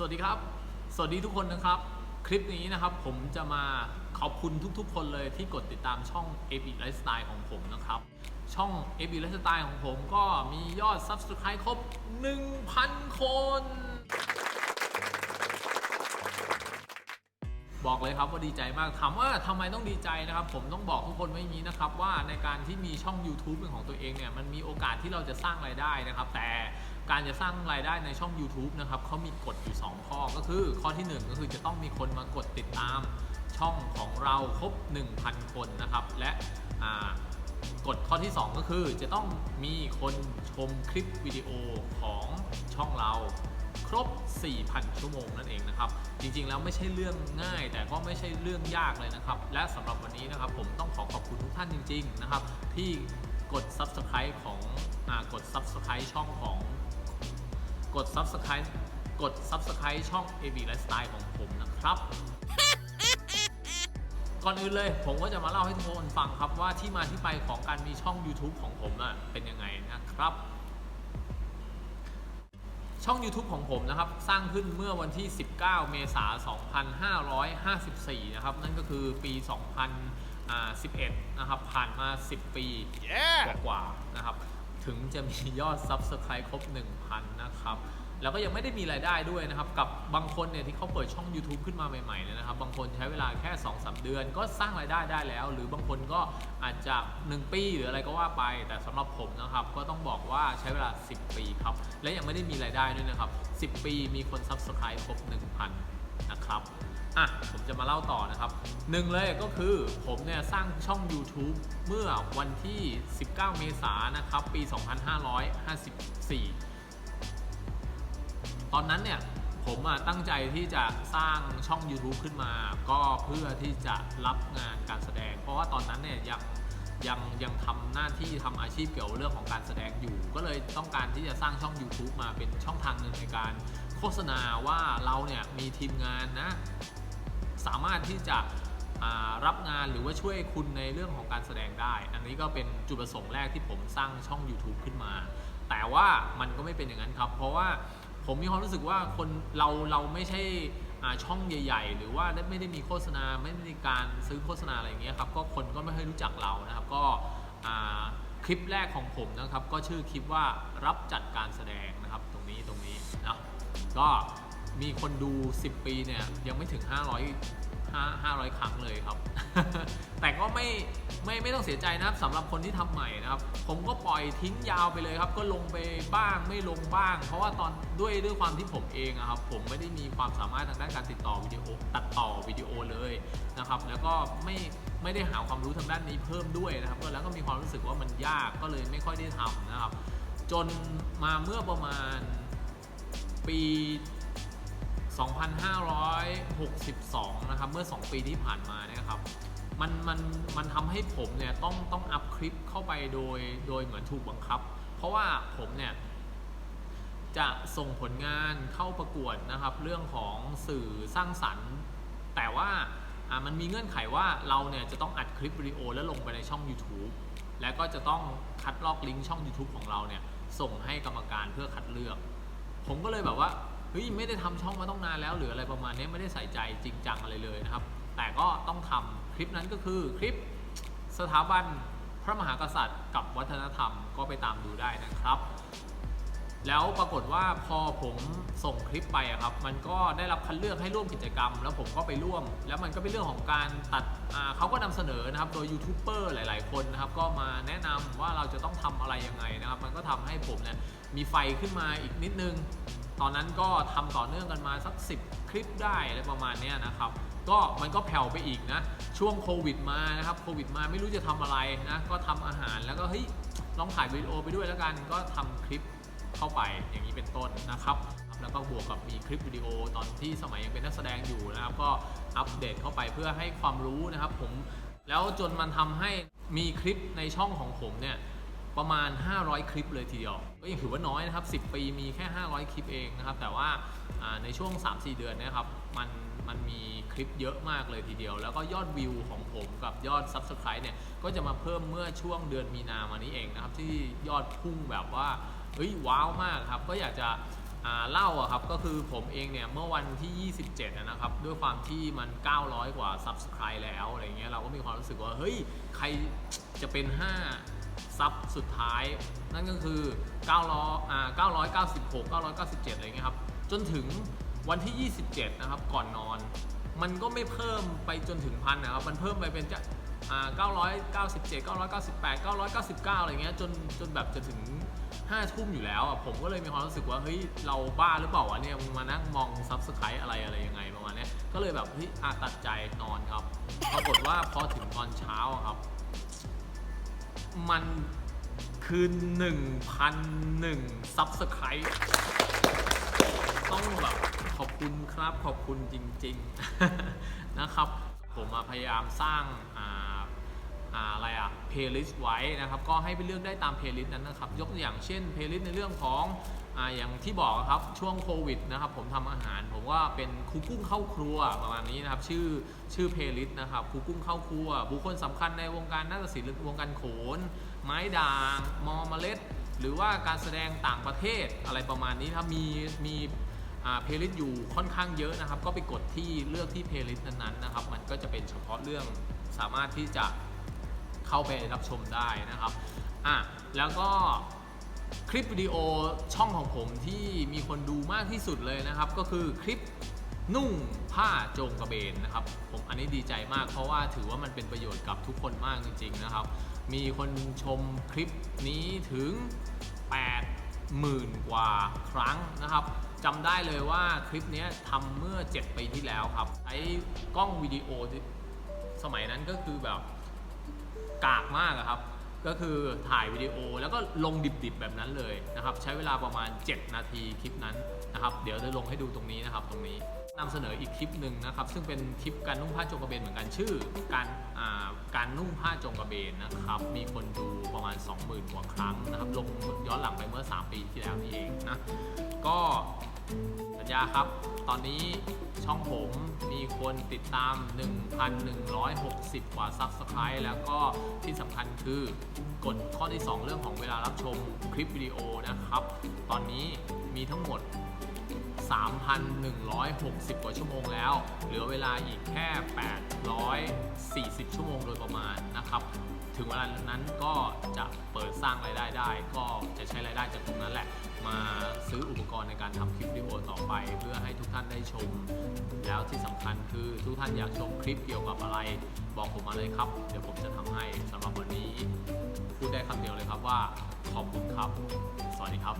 สวัสดีครับ สวัสดีทุกคนนะครับ คลิปนี้นะครับผมจะมาขอบคุณทุกๆ คนเลยที่กดติดตามช่อง a b Lifestyle ของผมนะครับ ช่อง a b Lifestyle ของผมก็มียอด Subscribe ครบ 1,000 คน บอกเลยครับว่าดีใจมากถามว่าทำไมต้องดีใจนะครับ ผมต้องบอกทุกคนไว้อย่างนี้นะครับ ว่าในการที่มีช่อง YouTube เป็นของตัวเองเนี่ยมันมีโอกาสที่เราจะสร้างรายได้นะครับ แต่ การจะสร้างรายได้ในช่อง YouTube นะครับเขามีกฎอยู่ 2 ข้อก็คือข้อทีหนึ่1 ก็คือจะต้องมีคนมากดติดตามช่องของเราครบ 1,000 คนนะครับ และกฎข้อที่ 2 ก็คือจะต้องมีคนชมคลิปวิดีโอของช่องเราครบ 4,000 ชั่วโมงนั่นเองนะครับ จริงๆ แล้วไม่ใช่เรื่องง่าย แต่ก็ไม่ใช่เรื่องยากเลยนะครับ และสำหรับวันนี้นะครับ ผมต้องขอขอบคุณทุกท่านจริง ๆ นะครับ ที่กด Subscribe ของอกด Subscribe ช่องของ ด Subscribe กด Subscribe ช่อง AB Lifestyle ของผมนะครับ ก่อนอื่นเลยผมก็จะมาเล่าให้ทุกคนฟังครับว่าที่มาที่ไปของการมีช่อง YouTube ของผมอะเป็นยังไงนะครับ ช่อง YouTube ของผมนะครับ สร้างขึ้นเมื่อวันที่ 19 เมษายน 2554 นะครับ นั่นก็คือปี 2011 นะครับ ผ่านมา 10 ปีกว่าๆนะครับ ถึงจะมียอด Subscribe ครบ 1,000 นะครับ แล้วก็ยังไม่ได้มีรายได้ด้วยนะครับ กับบางคนเนี่ยที่เขาเปิดช่อง YouTube ขึ้นมาใหม่ๆเนี่ยนะครับ บางคนใช้เวลาแค่ 2-3 เดือน ก็สร้างรายได้ได้แล้ว หรือบางคนก็อาจจะ 1 ปีหรืออะไรก็ว่าไป แต่สำหรับผมนะครับ ก็ต้องบอกว่าใช้เวลา 10 ปีครับ และยังไม่ได้มีรายได้ด้วยนะครับ 10 ปีมีคน Subscribe ครบ 1,000 นะครับอะผมจะมาเล่าต่อนะครับหนึ่งเลยก็คือผมเนี่ยสร้างช่อง YouTube เมื่อวันที่ 19 เมษายนนะครับ ปี 2554 ตอนนั้นเนี่ยผมตั้งใจที่จะสร้างช่อง YouTube ขึ้นมา ก็เพื่อที่จะรับงานการแสดง เพราะว่าตอนนั้นเนี่ยยังยังยังทำหน้าที่ทำอาชีพเกี่ยวเรื่องของการแสดงอยู่ ก็เลยต้องการที่จะสร้างช่อง YouTube มาเป็นช่องทางหนึ่งในการ โฆษณาว่าเราเนี่ยมีทีมงานนะ สามารถที่จะรับงานหรือว่าช่วยคุณในเรื่องของการแสดงได้ อันนี้ก็เป็นจุดประสงค์แรกที่ผมสร้างช่อง YouTube ขึ้นมา แต่ว่ามันก็ไม่เป็นอย่างนั้นครับ เพราะว่าผมมีความรู้สึกว่าคนเราเราไม่ใช่ช่องใหญ่ ๆ หรือว่าไม่ได้มีโฆษณาไม่ได้มีการซื้อโฆษณาอะไรอย่างเงี้ยครับก็คนก็ไม่ค่อยรู้จักเรานะครับ ก็คลิปแรกของผมนะครับ ก็ชื่อคลิปว่ารับจัดการแสดงนะครับ ตรงนี้ตรงนี้นะ ก็มีคนดู 10 ปีเนี่ยยังไม่ถึง 500 5 500 ครั้งเลยครับ แต่ก็ไม่ไม่ไม่ต้องเสียใจนะครับสำหรับคนที่ทำใหม่นะครับ ผมก็ปล่อยทิ้งยาวไปเลยครับ ก็ลงไปบ้างไม่ลงบ้าง เพราะว่าตอนด้วยด้วยความที่ผมเองอะครับ ผมไม่ได้มีความสามารถทางด้านการติดต่อวิดีโอตัดต่อวิดีโอเลยนะครับ แล้วก็ไม่ไม่ได้หาความรู้ทางด้านนี้เพิ่มด้วยนะครับก็แล้วก็มีความรู้สึกว่ามันยากก็เลยไม่ค่อยได้ทำนะครับ จนมาเมื่อประมาณ ปี 2562 นะครับ เมื่อ 2 ปีที่ผ่านมานี่ยครับ มันมันมันทำให้ผมเนี่ยต้องต้องอัพคลิปเข้าไปโดยโดยเหมือนถูกบังคับ เพราะว่าผมเนี่ยจะส่งผลงานเข้าประกวดนะครับ เรื่องของสื่อสร้างสรรค์ แต่ว่าอ่ามันมีเงื่อนไขว่าเราเนี่ยจะต้องอัดคลิปวิดีโอแล้วลงไปในช่อง YouTube แล้วก็จะต้องคัดลอกลิงก์ช่อง YouTube ของเราเนี่ยส่งให้กรรมการเพื่อคัดเลือก ผมก็เลยแบบว่าเฮ้ยไม่ได้ทำช่องมาต้องนานแล้วหรืออะไรประมาณนี้ไม่ได้ใส่ใจจริงจังอะไรเลยนะครับ แต่ก็ต้องทำคลิปนั้นก็คือคลิปสถาบันพระมหากษัตริย์กับวัฒนธรรมก็ไปตามดูได้นะครับ แล้วปรากฏว่าพอผมส่งคลิปไปอะครับ มันก็ได้รับคัดเลือกให้ร่วมกิจกรรม แล้วผมก็ไปร่วม แล้วมันก็เป็นเรื่องของการตัดเขาก็นำเสนอนะครับโดยยูทูบเบอร์หลาย ๆ คนนะครับ ก็มาแนะนำว่าเราจะต้องทำอะไรยังไงนะครับ มันก็ทำให้ผมเนี่ยมีไฟขึ้นมาอีกนิดนึง ตอนนั้นก็ทำต่อเนื่องกันมาสัก 10 คลิปได้อะไรประมาณเนี้ยนะครับก็มันก็แผ่วไปอีกนะ ช่วงโควิดมานะครับโควิดมาไม่รู้จะทำอะไรนะก็ทำอาหารแล้วก็เฮ้ยลองถ่ายวิดีโอไปด้วยแล้วกันก็ทำคลิป เข้าไปอย่างนี้เป็นต้นนะครับ แล้วก็บวกกับมีคลิปวิดีโอตอนที่สมัยยังเป็นนักแสดงอยู่นะครับ ก็อัปเดตเข้าไปเพื่อให้ความรู้นะครับ ผมแล้วจนมันทำให้มีคลิปในช่องของผมเนี่ยประมาณ 500 คลิปเลยทีเดียว ก็ยังถือว่าน้อยนะครับ 10 ปีมีแค่ 500 คลิปเองนะครับ แต่ว่าในช่วง 3-4 เดือนนะครับ มันมันมีคลิปเยอะมากเลยทีเดียว แล้วก็ยอดวิวของผมกับยอด Subscribe เนี่ย ก็จะมาเพิ่มเมื่อช่วงเดือนมีนามานี้เองนะครับ ที่ยอดพุ่งแบบว่า เฮ้ยว้าวมากครับก็อยากจะเล่าอะครับก็คือผมเองเนี่ยเมื่อวันที่ 27 นะครับ ด้วยความที่มัน 900 กว่า Subscribe แล้วอะไรเงี้ยเราก็มีความรู้สึกว่า เฮ้ย ใครจะเป็น 5 ซับสุดท้าย นั่นก็คือ 900อ่า996 997 อะไรเงี้ยครับ จนถึงวันที่ 27 นะครับ ก่อนนอน มันก็ไม่เพิ่มไปจนถึงพันนะครับ มันเพิ่มไปเป็นจะอ่า997 998 999 อะไรเงี้ยจนจนแบบจะถึง 5ทุ่มอยู่แล้วอะผมก็เลยมีความรู้สึกว่าเฮ้ยเราบ้าหรือเปล่าวะเนี่ยมึงมานั่งมองซับสไครต์อะไรอะไรยังไงประมาณเนี้ยก็เลยแบบเฮ้ยอาตัดใจนอนครับปรากฏว่าพอถึงตอนเช้าอะครับ มันคือ1,001ซับสไครต์ต้องแบบขอบคุณครับขอบคุณจริง ๆ นะครับ ผมมาพยายามสร้าง อะไรอะเพลย์ลิสต์ไว้นะครับก็ให้ไปเลือกได้ตามเพลย์ลิสต์นั้นนะครับยกตัวอย่างเช่นเพลย์ลิสต์ในเรื่องของออย่างที่บอกครับช่วงโควิดนะครับผมทำอาหารผมว่าเป็นครูกุ้งเข้าครัวประมาณนี้นะครับชื่อชื่อเพลย์ลิสต์นะครับครูกุ้งเข้าครัว บุคคลสำคัญในวงการนาฏศิลป์หรือวงการโขน ไม้ด่างมอเมล็ด หรือว่าการแสดงต่างประเทศอะไรประมาณนี้ครับมีมีเพลย์ลิสต์อยู่ค่อนข้างเยอะนะครับ ก็ไปกดที่เลือกที่เพลย์ลิสต์นั้นๆนะครับ มันก็จะเป็นเฉพาะเรื่องสามารถที่จะ เข้าไปรับชมได้นะครับอะแล้วก็คลิปวิดีโอช่องของผมที่มีคนดูมากที่สุดเลยนะครับ ก็คือคลิปนุ่งผ้าโจงกระเบนนะครับ ผมอันนี้ดีใจมากเพราะว่าถือว่ามันเป็นประโยชน์กับทุกคนมากจริง ๆ นะครับ มีคนชมคลิปนี้ถึง 80,000 กว่าครั้งนะครับจำได้เลยว่าคลิปนี้ทำเมื่อ 7 ปีที่แล้วครับใช้กล้องวิดีโอที่สมัยนั้นก็คือแบบ กากมากอะครับ ก็คือถ่ายวิดีโอแล้วก็ลงดิบๆแบบนั้นเลยนะครับ ใช้เวลาประมาณ 7 นาทีคลิปนั้นนะครับ เดี๋ยวจะลงให้ดูตรงนี้นะครับ ตรงนี้นำเสนออีกคลิปหนึ่งนะครับ ซึ่งเป็นคลิปการนุ่งผ้าโจงกระเบนเหมือนกันชื่อ การอ่าการนุ่งผ้าโจงกระเบนนะครับ มีคนดูประมาณ 20,000กว่าครั้งนะครับ ลงย้อนหลังไปเมื่อ 3 ปีที่แล้วนี่เองนะก็ สัญญาครับ ตอนนี้ช่องผมมีคนติดตาม 1,160 กว่า Subscribe แล้วก็ที่สำคัญคือกฎข้อที่ 2 เรื่องของเวลารับชมคลิปวิดีโอนะครับ ตอนนี้มีทั้งหมด 3,160 กว่าชั่วโมงแล้ว เหลือเวลาอีกแค่ 840 ชั่วโมงโดยประมาณนะครับ ถึงเวลานั้นก็จะเปิดสร้างรายได้ได้ ก็จะใช้รายได้จากตรงนั้นแหละ มาซื้ออุปกรณ์ในการทำคลิปวิดีโอต่อไป เพื่อให้ทุกท่านได้ชม แล้วที่สำคัญคือทุกท่านอยากชมคลิปเกี่ยวกับอะไร บอกผมมาเลยครับ เดี๋ยวผมจะทำให้สำหรับวันนี้ พูดได้คำเดียวเลยครับว่าขอบคุณครับ สวัสดีครับ